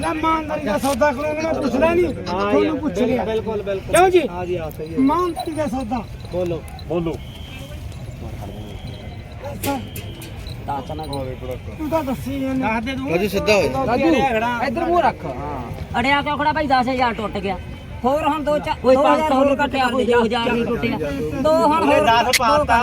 [SPEAKER 1] ਨਾ ਇਮਾਨਦਾਰੀ ਦਾ ਸੌਦਾ ਕਰੋਗੇ ਮੈਂ ਪੁੱਛਦਾ ਨਹੀਂ। ਤੁਹਾਨੂੰ ਪੁੱਛ ਲਿਆ ਬਿਲਕੁਲ ਬਿਲਕੁਲ। ਕਿਉਂ ਜੀ?
[SPEAKER 4] ਹਾਂ ਜੀ ਆ ਸਹੀ
[SPEAKER 1] ਇਮਾਨਦਾਰੀ ਦਾ ਸੌਦਾ।
[SPEAKER 4] ਬੋਲੋ। ਬੋਲੋ।
[SPEAKER 5] ਦੱਸ ਨਾ।
[SPEAKER 1] ਤੂੰ ਤਾਂ ਦੱਸੀ ਇਹਨੇ ਦੱਸ ਦੇ
[SPEAKER 4] ਰਾਜੂ ਸਿੱਧਾ ਹੋ ਜਾ।
[SPEAKER 2] ਇੱਧਰ ਮੂੰਹ ਰੱਖ।
[SPEAKER 5] ਅੜਿਆ ਕਿਉਂ ਖੜਾ? ਭਾਈ 10000 ਟੁੱਟ ਗਿਆ। ਹੋਰ ਹੁਣ ਦੋ ਚਾ 2000 ਹੋਰ ਕੱਟਿਆ ਕੋਈ 2000 ਨਹੀਂ ਟੁੱਟਿਆ ਦੋ ਹੁਣ ਹੋਰ 10 ਪਾਤਾ।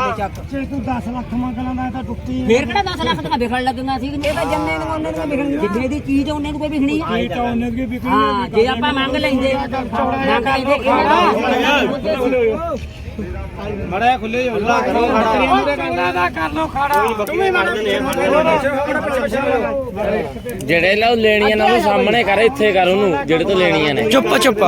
[SPEAKER 1] ਜੇ ਤੂੰ 10 ਲੱਖ ਮੰਗ ਲੈਂਦਾ ਤਾਂ ਟੁੱਟੀ
[SPEAKER 5] ਫੇਰ ਕਿਹੜਾ 10 ਲੱਖ ਦੀਆਂ ਵਿਖਣ ਲੱਗੀਆਂ ਸੀ ਇਹ ਤਾਂ ਜੰਨੇ ਨੂੰ ਉਹਨੇ ਨੂੰ ਵਿਖਣੀ ਜਿੱਥੇ ਦੀ ਚੀਜ਼ ਉਹਨੇ ਨੂੰ ਕੋਈ ਵਿਖਣੀ ਆ।
[SPEAKER 1] ਇਹ ਤਾਂ ਉਹਨੇ ਵੀ ਵਿਕਣੀ
[SPEAKER 5] ਹਾਂ ਜੇ ਆਪਾਂ ਮੰਗ ਲੈਂਦੇ ਮੰਗ ਲੈਂਦੇ ਇਹਨਾਂ
[SPEAKER 4] ਮੜਾ ਖੁੱਲੇ ਹੋ ਜਾ ਕਰੋ
[SPEAKER 1] ਦਾ ਕਰ ਲੋ ਖਾੜਾ। ਤੂੰ ਵੀ ਮਾੜਾ
[SPEAKER 2] ਜਿਹੜੇ ਲਓ ਲੈਣੀਆਂ ਨਾਲ ਉਹ ਸਾਹਮਣੇ ਕਰ ਇੱਥੇ ਕਰ ਉਹਨੂੰ ਜਿਹੜੇ ਤੋਂ ਲੈਣੀਆਂ ਨੇ।
[SPEAKER 3] ਚੁੱਪ ਚੁੱਪ।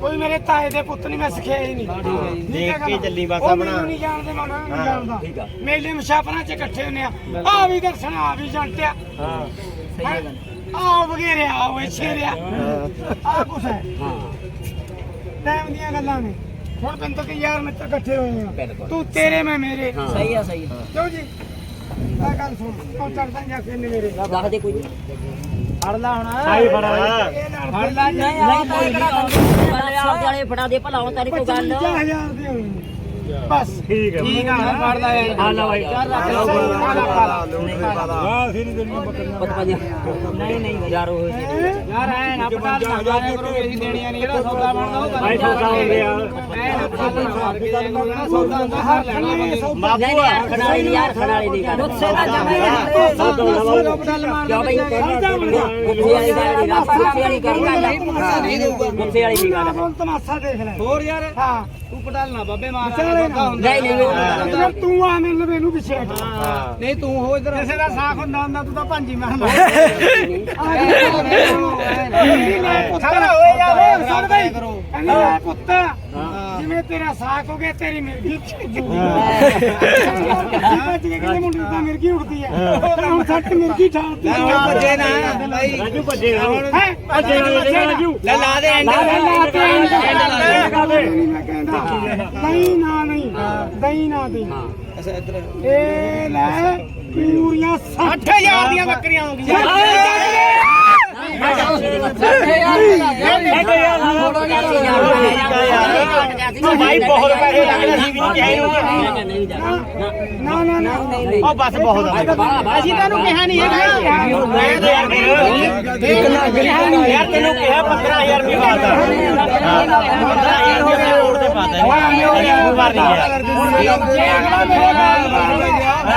[SPEAKER 1] ਕੋਈ ਮੇਰੇ ਤਾਏ ਦੇ ਪੁੱਤ ਨਹੀਂ ਮੈਂ ਸਿੱਖਿਆ ਹੀ ਨਹੀਂ।
[SPEAKER 4] ਦੇਖ ਕੇ ਚੱਲੀ ਬਸ ਆਪਣਾ।
[SPEAKER 1] ਨਹੀਂ ਜਾਣਦੇ ਮੈਂ ਉਹਨਾਂ ਨੂੰ ਜਾਣਦਾ। ਮੇਲੇ ਮੁਸਾਫਰਾਂ ਚ ਇਕੱਠੇ ਹੁੰਨੇ ਆ। ਆ ਵੀ ਦਰਸ਼ਨ ਆ ਵੀ ਜੰਟਿਆ
[SPEAKER 4] ਹਾਂ।
[SPEAKER 1] ਸਹੀ ਗੱਲ ਆ ਵਗੇਰੇ ਆ ਓਏ ਛੇਰਿਆ ਆ। ਕੁਛ ਹੈ। ਟਾਈਮ ਦੀਆਂ ਗੱਲਾਂ ਨੇ। ਹੁਣ ਤੈਨੂੰ ਤਾਂ ਕਿ ਯਾਰ ਮੈਂ ਤਾਂ ਇਕੱਠੇ ਹੋਏ ਆ। ਤੂੰ ਤੇਰੇ ਮੈਂ ਮੇਰੇ।
[SPEAKER 5] ਸਹੀ ਆ ਸਹੀ ਆ।
[SPEAKER 1] ਕਿਉਂ ਜੀ? ਆ ਗੱਲ ਸੁਣ ਉਹ ਚੜਦਾ ਜਾ ਕੇ ਨੇ ਮੇਰੇ।
[SPEAKER 5] ਦੱਸ ਦੇ ਕੋਈ ਨਹੀਂ
[SPEAKER 1] ਫੜ ਲਾ ਹੁਣ। ਸਾਈ ਫੜਾ। ਫੜ ਲਾ।
[SPEAKER 5] ਨਹੀਂ ਆ ਤਾਂ ਕਿਹੜਾ ਵਾਲੇ ਫੜਾ ਦੇ ਭਲਾ ਹੁਣ ਤੇਰੀ ਕੋਈ ਗੱਲ।
[SPEAKER 1] 50000 ਦੇ ਹੋਣੇ ਨੇ। ਬਸ ਠੀਕ ਹੈ। ਠੀਕ ਆ ਫੜ ਲਾ ਯਾਰ ਹਾਂ ਲਾ ਬਾਈ ਚਾਰ ਲੱਖ
[SPEAKER 5] ਪਤਪੰਜ ਨਹੀਂ ਨਹੀਂ ਯਾਰ ਉਹ
[SPEAKER 1] ਯਾਰ ਐ ਨਾ ਪਟਾ ਲਾ ਕਰੋ ਅਸੀਂ ਦੇਣੀਆਂ ਨਹੀਂ ਜਿਹੜਾ ਸੌਦਾ ਬਣਦਾ ਉਹ ਭਾਈ ਸੌਦਾ ਹੁੰਦੇ ਆ ਐ ਨਾ ਪਟਾ ਮਾਰ ਕੇ ਇਹਨੂੰ ਕਹਿਣਾ ਸੌਦਾ ਹੁੰਦਾ ਹਰ ਲੈਣਾ ਬੰਦੇ
[SPEAKER 5] ਨਹੀਂ ਨਹੀਂ ਖੜਾਲੀ ਦੀ ਯਾਰ ਖੜਾਲੀ ਦੀ ਗੱਲ ਗੁੱਸੇ ਦਾ ਜਮੇ ਕਿਉਂ ਬਈ ਗੁੱਸੇ ਵਾਲੀ ਗੱਲ ਦੀ ਗੱਲ ਗੁੱਸੇ ਵਾਲੀ ਗੱਲ ਗੁੱਸੇ ਵਾਲੀ ਦੀ ਗੱਲ
[SPEAKER 1] ਹੁਣ ਤਮਾਸ਼ਾ ਦੇਖ ਲੈ।
[SPEAKER 4] ਹੋਰ ਯਾਰ
[SPEAKER 1] ਹਾਂ।
[SPEAKER 4] ਤੂੰ ਪਟਾਲਣਾ ਬਾਬੇ ਮਾਰ।
[SPEAKER 1] ਵਿਚਾਰੇ ਨਾ।
[SPEAKER 5] ਨਹੀਂ ਨਹੀਂ ਉਹ-
[SPEAKER 1] ਯਾਰ ਤੂੰ ਆ ਮੇਰੇ ਲਵੇ ਨੂੰ ਪਿੱਛੇ ਹਟ।
[SPEAKER 4] ਨਹੀਂ ਤੂੰ ਹੋ ਇਧਰ
[SPEAKER 1] ਕਿਸੇ ਦਾ ਸਾਖ ਹੁੰਦਾ ਹੁੰਦਾ ਤੂੰ ਤਾਂ ਭਾਂਜੀ ਮਾਰਨਾ ਖਬਰ ਹੋਏ ਜਾਵੇ ਸੁਣ ਬਈ ਕਹਿੰਦੀ ਲੈ ਪੁੱਤ ਜਿਵੇਂ ਤੇਰਾ ਸਾਖ ਹੋ ਗਿਆ ਤੇਰੀ ਮਿਰਗੀ ਜੂਗੀ ਭੱਜ ਕੇ ਕਿਤੇ ਮੁੰਡੇ ਤਾਂ ਮਿਰਗੀ ਉੱਠਦੀ ਹੈ। ਤਾਂ ਹੁਣ ਸੱਟ ਮਿਰਗੀ ਠਾਲਦੀ ਹੈ।
[SPEAKER 4] ਭੱਜੇ ਨਾ। ਬਾਈ ਰਾਜੂ ਭੱਜੇ। ਨਾ
[SPEAKER 1] ਹੈ? ਭੱਜੇ ਨਾ ਰਾਜੂ
[SPEAKER 4] ਲੈ ਲਾ ਦੇ ਐਂਡ
[SPEAKER 1] ਲਾ ਲਾ ਤੇ ਨਹੀਂ ਮੈਂ ਕਹਿੰਦਾ। ਨਹੀਂ ਨਾ ਨਹੀਂ। ਦਹੀਂ ਨਾ ਦੇ
[SPEAKER 4] ਅੱਛਾ ਇਧਰ।
[SPEAKER 1] ਇਹ ਲੈ ਪੂਰੀਆਂ 60000 ਦੀਆਂ ਬੱਕਰੀਆਂ ਹੋ ਗਈਆਂ।
[SPEAKER 5] ਭਾਈ
[SPEAKER 4] ਬਹੁਤ ਪੈਸੇ ਲੱਗਦੇ ਸੀ ਵੀ ਨਹੀਂ
[SPEAKER 1] ਨਾ ਨਾ ਨਾ
[SPEAKER 4] ਉਹ ਬਸ ਬਹੁਤ ਆ
[SPEAKER 1] ਅਸੀਂ ਤੈਨੂੰ ਕਿਹਾ ਨਹੀਂ ਹੈਗਾ
[SPEAKER 4] ਯਾਰ ਤੈਨੂੰ ਕਿਹਾ 15000 ਰੁਪਏ ਬਾਤ 15000 ਰੁਪਏ ਰੋਡ ਤੇ ਪਾਤਾ ਹੈ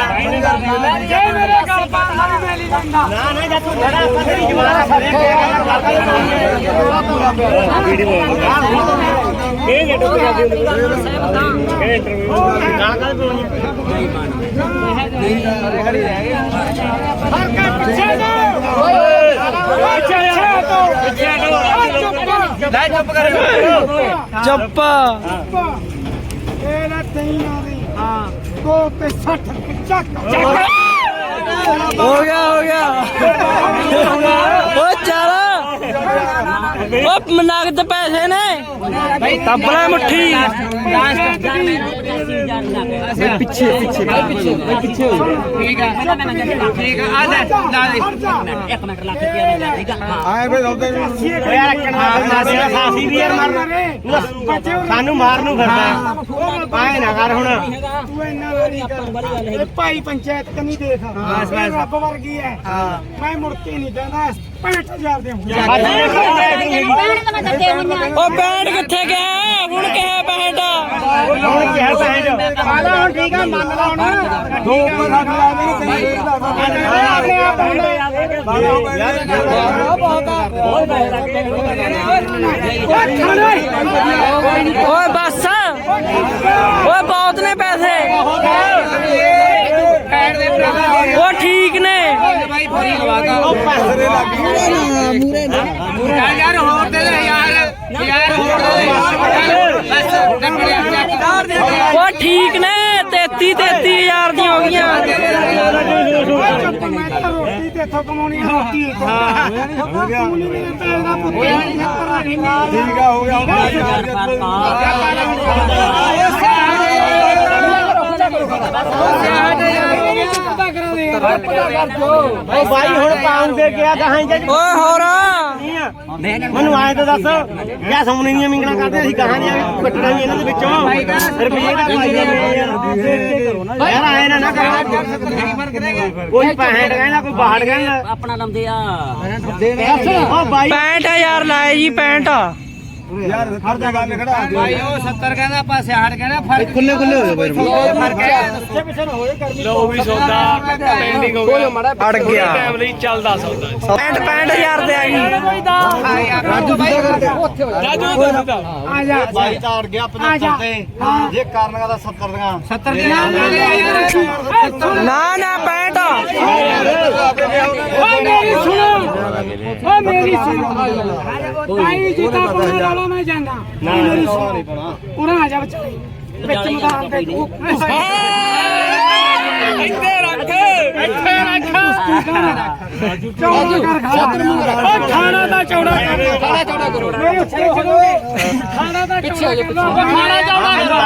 [SPEAKER 4] ਮਾਰ
[SPEAKER 1] ਜੇ। ਮੇਰੇ ਗੱਲ ਪਾਣਾ ਨਹੀਂ ਮੇਲੀ ਜਾਂਦਾ
[SPEAKER 4] ਨਾ ਨਾ ਜਦ ਤੂੰ ਬੜਾ ਪਤਰੀ ਜਵਾਨ ਸਾਰੇ ਇਹ ਜੇ ਟੁੱਟ ਗਿਆ ਦੀ ਇਹ ਇੰਟਰਵਿਊ ਨਾ ਕਰ ਬੋਲੀ
[SPEAKER 1] ਹਰ ਕੇ ਪਿੱਛੇ ਜਾ ਓਏ ਪਿੱਛੇ ਤੋਂ ਪਿੱਛੇ ਤੋਂ
[SPEAKER 4] ਲੈ ਚੁੱਪ ਕਰ।
[SPEAKER 3] ਚੁੱਪ
[SPEAKER 1] ਇਹ ਨਾ ਤੈਨੂੰ ਨਾ ਦੀ ਹਾਂ। ਦੋ ਤੇ 60 ਚੱਕ ਚੱਕ।
[SPEAKER 3] ਹੋ ਗਿਆ ਹੋ ਗਿਆ ਓ ਚੱਲ ਓ ਨਗਦ ਪੈਸੇ ਨੇ। ਤਬਲਾ ਮੁੱਠੀ।
[SPEAKER 5] ਪਿੱਛੇ ਪਿੱਛੇ। ਪਿੱਛੇ। ਪਿੱਛੇ ਠੀਕ ਆ। ਠੀਕ ਆ ਆ ਲੈ ਲਾ ਦੇ। ਇੱਕ ਮਿੰਟ ਲੱਖ ਰੁਪਿਆ ਲੈ ਠੀਕ ਆ। ਹਾਂ।
[SPEAKER 4] ਆਏ ਬਈ ਉਹਦੇ ਯਾਰ ਰੱਖਣਾ ਸਾਸੀ ਵੀ ਯਾਰ ਮਰਨਾ। ਸਾਨੂੰ ਮਾਰ ਨੂੰ ਫਿਰਦਾ। ਆਏ ਨਾ ਕਰ ਹੁਣ।
[SPEAKER 1] ਤੂੰ ਇੰਨਾ ਨਾ ਨਹੀਂ ਕਰ। ਇਹ ਭਾਈ ਪੰਚਾਇਤ ਕੰਨੀ ਦੇਖ।
[SPEAKER 4] ਬਸ, ਬਸ।
[SPEAKER 1] ਰੱਬ ਵਰਗੀ ਹੈ। ਮੈਂ ਮੁੜ ਕੇ ਨਹੀਂ ਕਹਿੰਦਾ। 65000 ਦੇ
[SPEAKER 3] ਓ ਬੈਂਡ ਕਿੱਥੇ ਗਿਆ? ਹੁਣ ਕਿਹਾ ਬੈਂਡ
[SPEAKER 4] ਹੁਣ ਕਿਹਾ ਪੈਂਜ
[SPEAKER 1] ਆਲਾ ਹੁਣ ਠੀਕ ਆ ਮੰਨ ਲਾ ਹੁਣ। ਦੋ ਉੱਪਰ ਰੱਖ ਲਾ ਮੇਰੀ ਕਈ ਆਪਣੇ ਆਪ ਹੁੰਦਾ।
[SPEAKER 3] ਓਏ ਬੱਸ। ਓਏ ਬਹੁਤ ਨੇ ਪੈਸੇ। ਓ ਠੀਕ ਨੇ।
[SPEAKER 4] ਉਹ ਪੈਸੇ ਲੱਗ
[SPEAKER 2] ਯਾਰ ਹੋਰ ਦੇ ਦੇ ਯਾਰ ਯਾਰ ਹੋਰ ਦੇ ਦੇ ਬਸ ਚੱਕ ਦੇ
[SPEAKER 3] ਓ ਠੀਕ ਨੇ 33 33000 ਦੀਆਂ ਹੋ ਗਈਆਂ।
[SPEAKER 1] ਚੁੱਪ ਮੈਂ ਤਾਂ ਰੋਟੀ ਤੇ ਇੱਥੋਂ ਕਮਾਉਣੀ ਆ ਰੋਟੀ ਇੱਥੋਂ ਹੋ ਗਿਆ। ਠੀਕ ਆ ਹੋ ਗਿਆ
[SPEAKER 4] ਉਹ ਬਾਈ ਹੁਣ ਪਾਉਂ ਦੇ ਗਿਆ ਕਹਾਂ ਜੇ
[SPEAKER 3] ਓਏ ਹੋਰ।
[SPEAKER 4] ਮੈਨੂੰ ਆਏ ਤਾਂ ਦੱਸ ਕਿਆ ਸਾਹਮਣੇ ਨਹੀਂ ਮਿੰਗਣਾ ਕਰਦੇ ਅਸੀਂ ਕਹਾਂ ਨਹੀਂ ਕੱਟਣਾ ਵੀ ਇਹਨਾਂ ਦੇ ਵਿੱਚੋਂ। ਰੁਪਏ ਦਾ ਪਾਈ ਜਾਂਦੇ ਆ। ਯਾਰ ਯਾਰ ਆਏ ਨਾ ਨਾ ਕਰੋ। ਕੋਈ 65 ਕਹਿੰਦਾ ਕੋਈ 62 ਕਹਿੰਦਾ।
[SPEAKER 5] ਆਪਣਾ ਲੰਦੇ ਆ।
[SPEAKER 4] ਉਹ ਬਾਈ
[SPEAKER 3] 65000 ਲਾਏ ਜੀ 65
[SPEAKER 2] ਭਾਈ ਉਹ 70 ਕਹਿੰਦਾ ਆਪਾਂ 66 ਕਹਿੰਦਾ ਫ਼ਰਕ
[SPEAKER 4] ਖੁੱਲੇ ਖੁੱਲੇ ਹੋ ਗਏ
[SPEAKER 2] ਫ਼ਰਕ ਹੈ
[SPEAKER 6] ਲੋ ਵੀ ਸੌਦਾ ਪੈਂਡਿੰਗ ਹੋ ਗਿਆ
[SPEAKER 3] ਅੜ ਗਿਆ
[SPEAKER 6] ਟਾਈਮ ਲਈ ਚੱਲਦਾ ਸੌਦਾ
[SPEAKER 3] 65 65000 ਤੇ ਆ ਗਈ
[SPEAKER 6] ਰਾਜੂ ਦਾ ਸੌਦਾ
[SPEAKER 1] ਆ ਜਾ
[SPEAKER 4] ਬਾਈ ਤਾਂ ਅੜ ਗਿਆ 75 ਤੇ ਜੇ ਕਾਰਨ ਦਾ 70 ਦੀਆਂ
[SPEAKER 2] 70 ਦੀਆਂ
[SPEAKER 3] ਨਾ ਨਾ 65
[SPEAKER 1] ਓ ਮੇਰੀ ਸੁਣੋ ਓ ਮੇਰੀ ਸੁਣੋ ਭਾਈ ਜੀ ਤਾਂ ਕੋਲ ਵਾਲਾ ਮੈਂ ਜਾਂਦਾ ਨਹੀਂ ਮੇਰੀ ਸੁਣੋ ਉਰਾਂ ਆ ਜਾ ਬੱਚਾ ਵਿੱਚ ਮੈਦਾਨ ਦੇ ਤੂੰ
[SPEAKER 6] ਇੱਥੇ ਰੱਖ
[SPEAKER 1] ਇੱਥੇ ਰੱਖ ਚੌੜਾ ਕਰ ਖਾਣਾ ਖਾਣਾ ਦਾ ਚੌੜਾ ਕਰ ਖਾਣਾ ਚੌੜਾ ਕਰੋ ਮੇਰੇ ਉੱਤੇ ਖਾਣਾ ਦਾ ਪਿੱਛੇ ਹੋ ਜਾ ਖਾਣਾ ਚੌੜਾ ਕਰੋ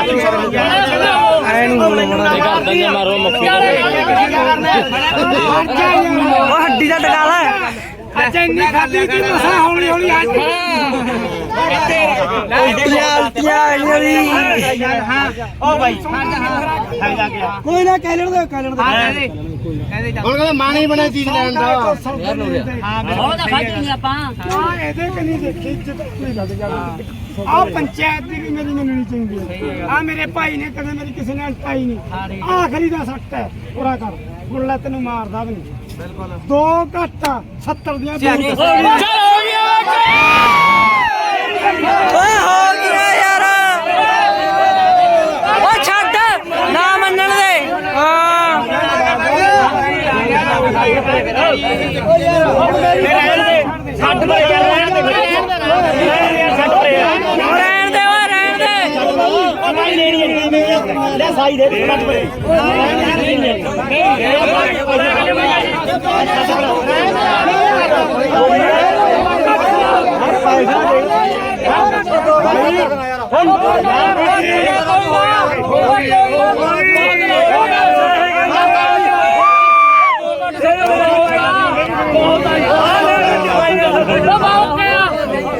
[SPEAKER 3] ਐ ਨੂੰ ਬੋਲਣਾ
[SPEAKER 6] ਕਰਦਾ ਜੇ ਮਾਰੋ ਮੱਖੀ
[SPEAKER 3] ਉਹ ਹੱਡੀ ਦਾ ਟਕਾਲਾ
[SPEAKER 1] ਅੱਜ ਇੰਨੀ ਖਾਦੀ ਦੀ ਮਸਾ ਹੌਲੀ ਹੌਲੀ ਅੱਜ।
[SPEAKER 3] ਉਲਟੀਆਂ ਉਲਟੀਆਂ ਆਈਆਂ ਦੀ
[SPEAKER 4] ਉਹ ਬਾਈ ਖਾਈ ਜਾ ਗਿਆ
[SPEAKER 1] ਕੋਈ ਨਾ ਕਹਿ ਲੈਣ ਦੇ ਕਹਿ ਲੈਣ ਦੇ।
[SPEAKER 4] ਹੁਣ ਕਹਿੰਦਾ ਮਾਂ ਨਹੀਂ ਬਣਿਆ ਚੀਜ਼ ਲੈਣ ਦਾ।
[SPEAKER 5] ਉਹਦਾ ਫਾਇਦਾ ਨਹੀਂ ਆਪਾਂ
[SPEAKER 1] ਆ ਇਹਦੇ ਕਨੀ ਦੇਖੀ ਇੱਜ਼ਤ ਕੋਈ ਲੱਗ ਜਾਵੇ ਆ। ਪੰਚਾਇਤ ਦੀ ਵੀ ਮੇਰੀ ਮੰਨਣੀ ਚਾਹੀਦੀ ਹੈ ਆ। ਮੇਰੇ ਭਾਈ ਨੇ ਕਦੇ ਮੇਰੀ ਕਿਸੇ ਨੇ ਅੰਟਾਈ ਨਹੀਂ। ਆਖਰੀ ਦਾ ਸੱਟ ਹੈ। ਪੂਰਾ ਕਰ। ਗੁੱਲਾ ਤੈਨੂੰ ਮਾਰਦਾ ਵੀ ਨਹੀਂ। ਦੋ ਘੱਟ 70 ਦੀਆਂ
[SPEAKER 6] ਚਲ ਹੋ ਗਿਆ
[SPEAKER 3] ਓਏ ਹੋ ਗਿਆ ਯਾਰ। ਓ ਛੱਡ ਨਾ ਮੰਨਣ ਦੇ। ਹਾਂ।
[SPEAKER 4] ਛੱਡ ਦੇ ਰਹਿਣ ਦੇ ਛੱਡ ਦੇ
[SPEAKER 3] ਰਹਿਣ ਦੇ ਓਏ ਰਹਿਣ ਦੇ
[SPEAKER 4] ਉਹ ਬਾਈ ਲੈਣੀ ਹੈ ਲੈ ਸਾਈ ਦੇ ਛੱਡ ਪਰੇ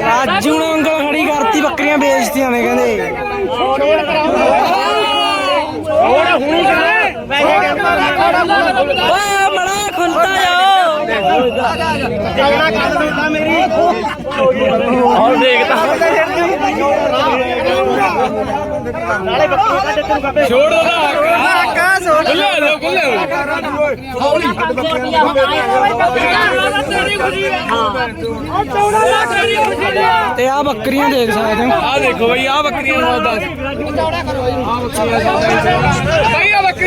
[SPEAKER 3] ਰਾਜੂ ਨੇ ਉਂਗਲ ਖੜੀ ਕਰਤੀ ਬੱਕਰੀਆਂ ਵੇਚਤੀਆਂ ਨੇ ਕਹਿੰਦੇ। ਓਏ ਬੜਾ ਖੁੱਲਦਾ ਜਾਓ
[SPEAKER 4] ਜਗੜਾ ਕਰ ਦਿੰਦਾ ਮੇਰੀ।
[SPEAKER 6] ਹੁਣ ਦੇਖਦਾ
[SPEAKER 4] ਨਾਲੇ ਬੱਕਰੀ ਕੱਢ ਤੈਨੂੰ ਕੱਢੇ
[SPEAKER 6] ਛੋੜ ਉਹਦਾ ਖੁੱਲੇ ਲੋ ਖੁੱਲੇ
[SPEAKER 3] ਤੇ ਆ ਬੱਕਰੀਆਂ ਦੇਖ ਸਕਦੇ ਹੋ।
[SPEAKER 6] ਆ ਦੇਖੋ ਬਈ ਆ ਬੱਕਰੀਆਂ ਦਾ ਸੌਦਾ ਬਈ ਆ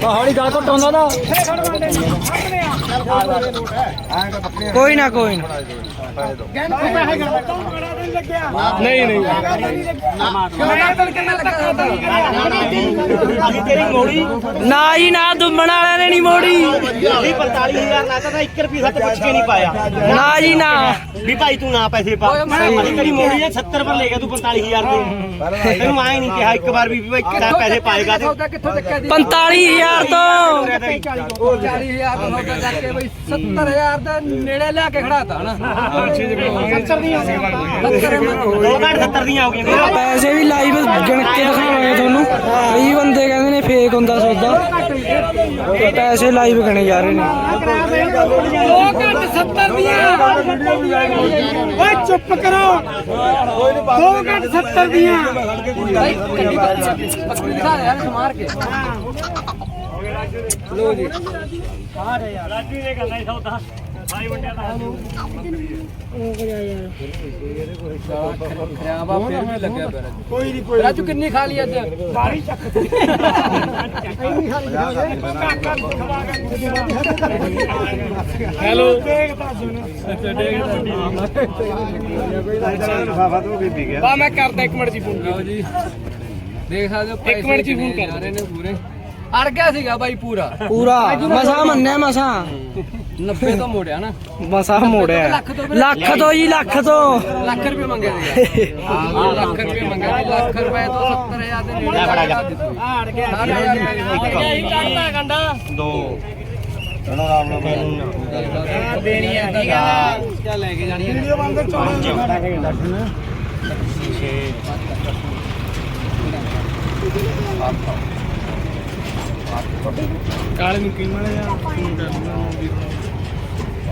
[SPEAKER 6] ਸੌਦਾ ਲੋ ਬਈ
[SPEAKER 3] ਕੋਈ ਨਾ ਕੋਈ ਨਾ।
[SPEAKER 6] ਨਹੀਂ ਨਹੀਂ।
[SPEAKER 4] ਅਸੀਂ ਤੇਰੀ ਮੋੜੀ
[SPEAKER 3] ਨਾ ਜੀ ਨਾ ਦੁੰਮਣ ਵਾਲਿਆਂ ਨੇ ਨਹੀਂ ਮੋੜੀ।
[SPEAKER 4] ਅਸੀਂ 45000 ਲਾਤਾ ਤਾਂ 1 ਰੁਪਿਆ ਸੱਚ ਪੁੱਛ ਕੇ ਨਹੀਂ ਪਾਇਆ।
[SPEAKER 3] ਨਾ ਜੀ ਨਾ।
[SPEAKER 4] ਵੀ ਭਾਈ ਤੂੰ ਨਾ ਪੈਸੇ ਪਾ। ਤੇਰੀ ਮੋੜੀ ਹੈ? 70 ਪਰ ਲੈ ਗਿਆ ਤੂੰ 45000 ਦੇ। ਤੈਨੂੰ ਆਏ ਨਹੀਂ ਕਿਹਾ ਇੱਕ ਵਾਰ ਵੀ ਵੀ ਭਾਈ ਕਿਹੜਾ ਪੈਸੇ ਪਾਏਗਾ ਤੇ।
[SPEAKER 3] 45000 ਤੋਂ
[SPEAKER 4] ਦੋ ਘੰਟ 70 ਦੀਆਂ ਹੋ ਗਈਆਂ।
[SPEAKER 3] ਪੈਸੇ ਵੀ ਲਾਈਵ ਗਿਣ ਕੇ ਦਿਖਾਵਾਂਗੇ ਤੁਹਾਨੂੰ। ਕਈ ਬੰਦੇ ਕਹਿੰਦੇ ਨੇ ਫੇਕ ਹੁੰਦਾ ਸੌਦਾ। ਤੇ ਪੈਸੇ ਲਾਈਵ ਗਿਣੇ ਜਾ ਰਹੇ ਨੇ।
[SPEAKER 1] ਦੋ ਘੱਟ 70 ਦੀਆਂ। ਓਏ ਚੁੱਪ ਕਰੋ ਦੋ ਘੱਟ 70 ਦੀਆਂ ਕੋਈ ਨਹੀਂ ਕੋਈ ਰਾਜੂ ਕਿੰਨੀ ਖਾ ਲਈ ਅੱਜ? ਬਾਰੀ ਚੱਕ
[SPEAKER 6] ਹੈਲੋ
[SPEAKER 1] ਦੇਖਦਾ ਸੁਣ।
[SPEAKER 6] ਆ ਮੈਂ ਕਰਦਾ ਇੱਕ ਮਿੰਟ ਜੀ ਫੋਨ। ਜੀ। ਦੇਖ ਸਕਦੇ ਹੋ ਇੱਕ ਮਿੰਟ ਜੀ ਫੋਨ ਕਰ ਰਹੇ ਨੇ ਪੂਰੇ। ਅੜ ਗਿਆ ਸੀਗਾ ਬਾਈ ਪੂਰਾ।
[SPEAKER 3] ਪੂਰਾ। ਮਸਾ ਮੰਨਿਆ ਮਸਾ।
[SPEAKER 6] 90 ਤੋਂ ਮੋੜਿਆ ਨਾ।
[SPEAKER 3] ਮਸਾ ਮੋੜਿਆ।
[SPEAKER 6] ਲੱਖ ਤੋਂ
[SPEAKER 3] ਲੱਖ ਤੋਂ ਜੀ ਲੱਖ ਤੋਂ।
[SPEAKER 6] ਲੱਖ ਰੁਪਏ ਮੰਗਿਆ ਸੀਗਾ। ਹਾਂ ਲੱਖ ਰੁਪਏ ਮੰਗਿਆ ਸੀ, ਲੱਖ ਰੁਪਏ ਤੋਂ 70000 ਦੇ ਨੇੜੇ
[SPEAKER 4] ਫੜਾ ਜਾ।
[SPEAKER 6] ਆ ਅੜ ਗਿਆ
[SPEAKER 4] ਦੋ। ਚਲੋ ਨਾਲ ਤਿੰਨ
[SPEAKER 6] ਦੇਣੀ ਹੈ। ਆ ਲੈ ਕੇ ਜਾਣੀ
[SPEAKER 1] ਵੀਡੀਓ ਬੰਦ ਚੌੜੇ
[SPEAKER 4] ਛੇ।
[SPEAKER 6] ਕਾਲੇ ਨੂੰ ਕਿਵੇਂ ਲਿਆ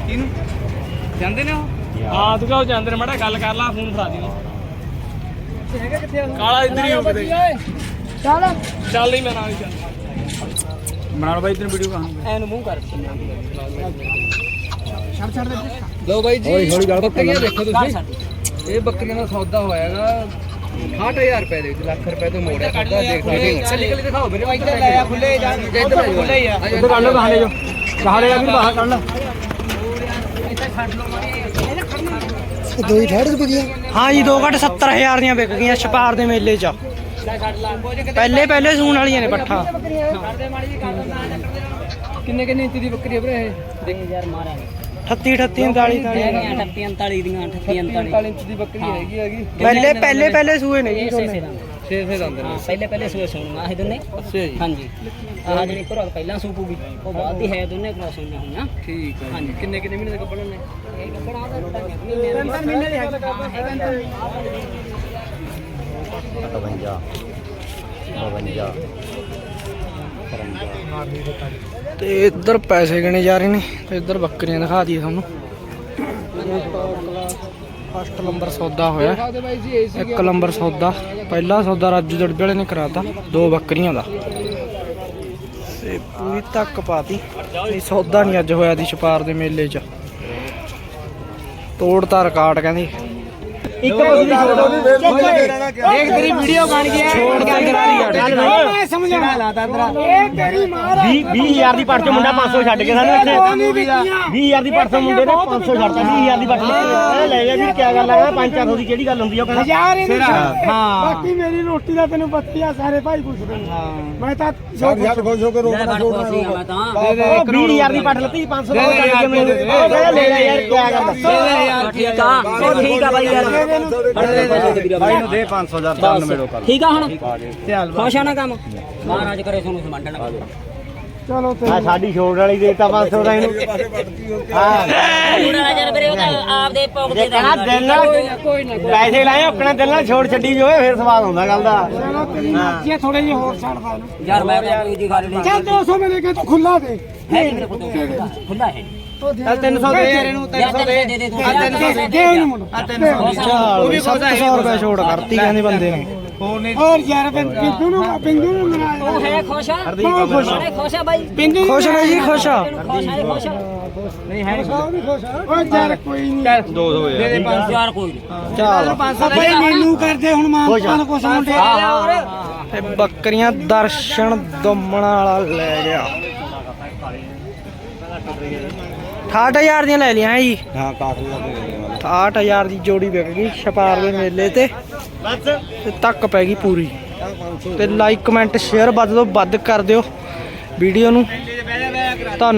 [SPEAKER 6] ਕਿਹਨੂੰ? ਜਾਂਦੇ ਨੇ ਉਹ? ਹਾਂ ਤੂੰ ਕਹੋ ਜਾਂਦੇ ਨੇ ਮੜਾ ਗੱਲ ਕਰ ਲਾ ਫੋਨ ਫੜਾ ਦੀ। ਕਾਲਾ ਇੱਧਰ ਹੀ ਹੋ ਕਿਤੇ ਚੱਲ ਚੱਲ ਨਹੀਂ ਮੈਂ ਨਾਲ ਹੀ ਚੱਲ। ਬਣਾ ਲਓ ਬਾਈ ਇੱਧਰ ਵੀਡੀਓ ਕਹਾਂ
[SPEAKER 5] ਐਨੂੰ ਮੂੰਹ ਕਰ।
[SPEAKER 6] ਲੋ ਬਾਈ ਜੀ ਹੌਲੀ ਹੌਲੀ ਗੱਲ ਬੱਕਰੀਆਂ ਦੇਖੋ ਤੁਸੀਂ।
[SPEAKER 5] ਛੱਡ
[SPEAKER 6] ਇਹ ਬੱਕਰੀਆਂ ਦਾ ਸੌਦਾ ਹੋਇਆਗਾ 60000 ਰੁਪਏ ਦੇ ਵਿੱਚ ਲੱਖ ਰੁਪਏ ਤੋਂ ਮੋੜਿਆ ਸੌਦਾ ਦੇਖ ਸਕਦੇ ਹੋ। ਚੱਲੀ ਕੱਲੀ ਦਿਖਾਓ ਵੀਰੇ ਇੱਧਰ ਲੈ ਆ ਖੁੱਲੇ ਜਾ ਇੱਧਰ ਖੁੱਲੇ ਹੀ ਆ। ਇੱਧਰ ਕੱਢ ਲਓ ਕਹਾਂ ਲੈ ਜੋ ਕਹਾਂ ਲੈ ਆ ਵੀ ਬਾਹਰ ਕੱਢ ਲਓ।
[SPEAKER 3] ਹਾਂ ਜੀ 2 ਘੱਟ 70000 ਦੀਆਂ ਵਿਕ ਗਈਆਂ ਛਪਾਰ ਦੇ ਮੇਲੇ 'ਚ। ਪਹਿਲੇ ਪਹਿਲੇ ਸੂਣ ਵਾਲੀਆਂ ਨੇ ਪੱਠਾ।
[SPEAKER 6] ਕਿੰਨੇ ਕਿੰਨੇ ਇੰਚ ਦੀ ਬੱਕਰੀ ਹੈ ਵੀਰੇ ਇਹ?
[SPEAKER 5] ਯਾਰ ਮਾਰਿਆ
[SPEAKER 3] 38 38 39
[SPEAKER 5] ਹੈਗੀਆਂ 38 39 ਦੀਆਂ 38 39
[SPEAKER 6] 45 ਇੰਚ ਦੀ ਬੱਕਰੀ ਹੈਗੀ ਹੈਗੀ।
[SPEAKER 3] ਪਹਿਲੇ ਪਹਿਲੇ ਪਹਿਲੇ ਸੂਏ ਨੇ ਜੀ ਦੋਨੇ।
[SPEAKER 5] ਸੇ ਦਾ
[SPEAKER 6] 6 6 ਦੰਦ ਨੇ।
[SPEAKER 5] ਪਹਿਲੇ ਪਹਿਲੇ ਸੂਏ ਸੁਣਨਾ ਇਹ ਦੋਨੇ।
[SPEAKER 6] ਅੱਛਾ ਜੀ।
[SPEAKER 5] ਹਾਂਜੀ। ਆਹ ਜਿਹੜੀ ਭਰਾ ਪਹਿਲਾਂ ਸੂਪੂਗੀ ਉਹ ਬਾਅਦ ਦੀ ਹੈ ਦੋਨੇ ਕ੍ਰਾਸ ਹੋਈਆਂ ਹੋਈਆਂ।
[SPEAKER 6] ਠੀਕ ਹੈ ਹਾਂਜੀ। ਕਿੰਨੇ ਕਿੰਨੇ ਮਹੀਨੇ ਦੇ ਕੱਪੜੇ ਨੇ?
[SPEAKER 5] ਇਹ ਕੱਪੜਾ ਦਾ ਤਿੰਨ ਤਿੰਨ ਮਹੀਨੇ ਦੇ ਹੈਗੇ
[SPEAKER 4] 52 52
[SPEAKER 3] ਤੇ ਇੱਧਰ ਪੈਸੇ ਗਿਣੇ ਜਾ ਰਹੇ ਨੇ ਤੇ ਇੱਧਰ ਬੱਕਰੀਆਂ ਦਿਖਾ ਦਈਏ ਤੁਹਾਨੂੰ। ਫਸਟ ਨੰਬਰ ਸੌਦਾ ਹੋਇਆ। ਇੱਕ ਨੰਬਰ ਸੌਦਾ। ਪਹਿਲਾ ਸੌਦਾ ਰਾਜੂ ਦੜਬੇ ਵਾਲੇ ਨੇ ਕਰਾਤਾ, ਦੋ ਬੱਕਰੀਆਂ ਦਾ। ਤੇ ਪੂਰੀ ਤੱਕ ਪਾਤੀ। ਇਹ ਸੌਦਾ ਨਹੀਂ ਅੱਜ ਹੋਇਆ ਦੀ ਛਪਾਰ ਦੇ ਮੇਲੇ 'ਚ। ਤੋੜਤਾ ਰਿਕਾਰਡ ਕਹਿੰਦੀ।
[SPEAKER 4] ਇੱਕ ਬਸ ਦੀ ਛੋੜ
[SPEAKER 6] ਦੇਖ ਤੇਰੀ ਵੀਡੀਓ ਬਣ ਗਈ
[SPEAKER 3] ਛੋੜ ਕੇ ਕਰਾਰੀ ਅੜ
[SPEAKER 1] ਮੈਂ ਸਮਝਾ ਲਾਤਾ ਇਹ ਤੇਰੀ ਮਾਰ
[SPEAKER 4] 20 20000 ਦੀ ਪੱਟ ਚੋਂ ਮੁੰਡਾ 500 ਛੱਡ ਕੇ ਸਾਨੂੰ ਇੱਥੇ
[SPEAKER 1] ਉਹ ਨਹੀਂ ਵਿਕੀਆਂ
[SPEAKER 4] 20000 ਦੀ ਪੱਟ ਤੋਂ ਮੁੰਡੇ ਨੇ 500 ਛੱਡਤਾ 20000 ਦੀ ਪੱਟ ਇਹ ਲੈ ਜਾ ਵੀਰ ਕੀ ਗੱਲ ਆ 5-400 ਦੀ ਕਿਹੜੀ ਗੱਲ ਹੁੰਦੀ ਆ ਉਹ ਕਹਿੰਦਾ
[SPEAKER 1] ਛੱਡ ਦੇ।
[SPEAKER 4] ਹਾਂ।
[SPEAKER 1] ਬਾਕੀ ਮੇਰੀ ਰੋਟੀ ਦਾ ਤੈਨੂੰ ਪਤਾ ਹੀ ਆ ਸਾਰੇ ਭਾਈ ਪੁੱਛਦੇ ਨੇ ਮੈਂ ਤਾਂ ਜੋ
[SPEAKER 5] ਯਾਰ ਖੁਸ਼ ਹੋ ਕੇ ਮੈਂ ਤਾਂ
[SPEAKER 4] ਉਹ 20000 ਦੀ ਪੱਟ ਲੱਤੀ 500 ਦਾ ਛੱਡ ਕੇ ਮੈਨੂੰ ਲੈ ਯਾਰ ਕੀ ਗੱਲ
[SPEAKER 5] ਹਾਂ, ਠੀਕ ਆ ਠੀਕ ਆ ਬਾਈ ਯਾਰ
[SPEAKER 4] ਭਾਈ ਨੂੰ। ਦੇ 500 ਦਾ ਤਾਂ ਮੇਰੋ ਕਰ
[SPEAKER 5] ਠੀਕ ਆ ਹੁਣ? ਖੁਸ਼ ਆ ਨਾ ਕੰਮ? ਮਹਾਰਾਜ ਕਰੇ ਤੁਹਾਨੂੰ ਸਮੰਡਣ
[SPEAKER 1] ਚਲੋ ਤੇ
[SPEAKER 4] ਆ ਸਾਡੀ ਛੋੜ ਵਾਲੀ ਦੇਤਾ 500 ਦਾ ਇਹਨੂੰ। ਹਾਂ।
[SPEAKER 5] ਉਹਨਾਂ ਜਰ ਵੀਰੇ ਉਹ ਤਾਂ ਆਪਦੇ ਪੌਕ ਦੇ
[SPEAKER 4] ਕਹਣਾ ਦਿਲ ਨਾਲ ਪੈਸੇ ਲਾਏ ਆਪਣਾ ਦਿਲ ਨਾਲ ਛੋੜ ਛੱਡੀ ਜੋ ਫਿਰ ਸਵਾਦ ਆਉਂਦਾ ਗੱਲ ਦਾ।
[SPEAKER 1] ਚਲੋ ਤੇਰੀ ਮਰਜ਼ੀ ਹੈ ਥੋੜੇ ਜਿਹੇ ਹੋਰ ਛੱਡਦਾ ਇਹਨੂੰ
[SPEAKER 5] ਯਾਰ ਮੈਂ ਤਾਂ ਕੋਈ ਦੀ ਗੱਲ ਨਹੀਂ
[SPEAKER 1] ਚੱਲ 200 ਮਿਲੇ ਕੇ ਤੂੰ ਖੁੱਲਾ ਦੇ।
[SPEAKER 5] ਹੈ ਨੀ ਮੇਰੇ ਖੁੱਲਾ ਹੈ।
[SPEAKER 4] ਚੱਲ 300 ਦੇ ਯਾਰ ਇਹਨੂੰ
[SPEAKER 5] ਯਾਰ ਤੈਨੂੰ ਦੇ ਦੇ ਤੂੰ।
[SPEAKER 1] ਦੇ। ਇਹਨੂੰ ਮੁੰਡਾ।
[SPEAKER 3] ਚਾਲ 700 ਰੁਪਏ ਛੋੜ ਕਰਤੀ ਕਹਿੰਦੇ ਬੰਦੇ ਨੇ।
[SPEAKER 1] ਹੋਰ ਯਾਰ ਬਿੰ- ਬਿੰਦੂ ਨੂੰ ਬਿੰਦੂ ਨੂੰ ਮਨਾਇਆ
[SPEAKER 5] ਉਹ ਹੈ ਖੁਸ਼ ਆ।
[SPEAKER 1] ਬਹੁਤ ਖੁਸ਼ ਆ।
[SPEAKER 5] ਬੜੇ ਖੁਸ਼ ਆ ਬਾਈ।
[SPEAKER 1] ਬਿੰਦੂ ਨੂੰ
[SPEAKER 3] ਖੁਸ਼ ਨੇ ਜੀ ਖੁਸ਼ ਆ।
[SPEAKER 5] ਤੈਨੂੰ ਖੁਸ਼ ਆ ਖੁਸ਼ ਆ।
[SPEAKER 1] ਉਹ ਵੀ ਖੁਸ਼। ਆ। ਓਏ ਯਾਰ ਕੋਈ ਨਹੀਂ।
[SPEAKER 4] 200 ਯਾਰ।
[SPEAKER 5] ਯਾਰ ਕੋਈ ਨਹੀਂ।
[SPEAKER 3] ਚਾਲ।
[SPEAKER 1] ਭਾਈ ਮੈਨੂੰ ਕਰਦੇ ਹੁਣ ਮਾਂ ਪਾਣ ਕੋ ਮੁੰਡੇ
[SPEAKER 3] ਤੇ ਬੱਕਰੀਆਂ ਦਰਸ਼ਨ ਦਮਣ ਵਾਲਾ ਲੈ ਗਿਆ। 68000 ਦੀਆਂ ਲੈ ਲਿਆ ਜੀ।
[SPEAKER 4] ਹਾਂ
[SPEAKER 3] 68000 ਦੀ ਜੋੜੀ ਵਿਕ ਗਈ ਛਪਾਰ ਦੇ ਮੇਲੇ ਤੇ। ਤੇ ਤੱਕ ਪੈ ਗਈ ਪੂਰੀ। ਤੇ ਲਾਈਕ ਕਮੈਂਟ ਸ਼ੇਅਰ ਵੱਧ ਤੋਂ ਵੱਧ ਕਰ ਦਿਓ ਵੀਡੀਓ ਨੂੰ। ਧੰਨਵਾਦ।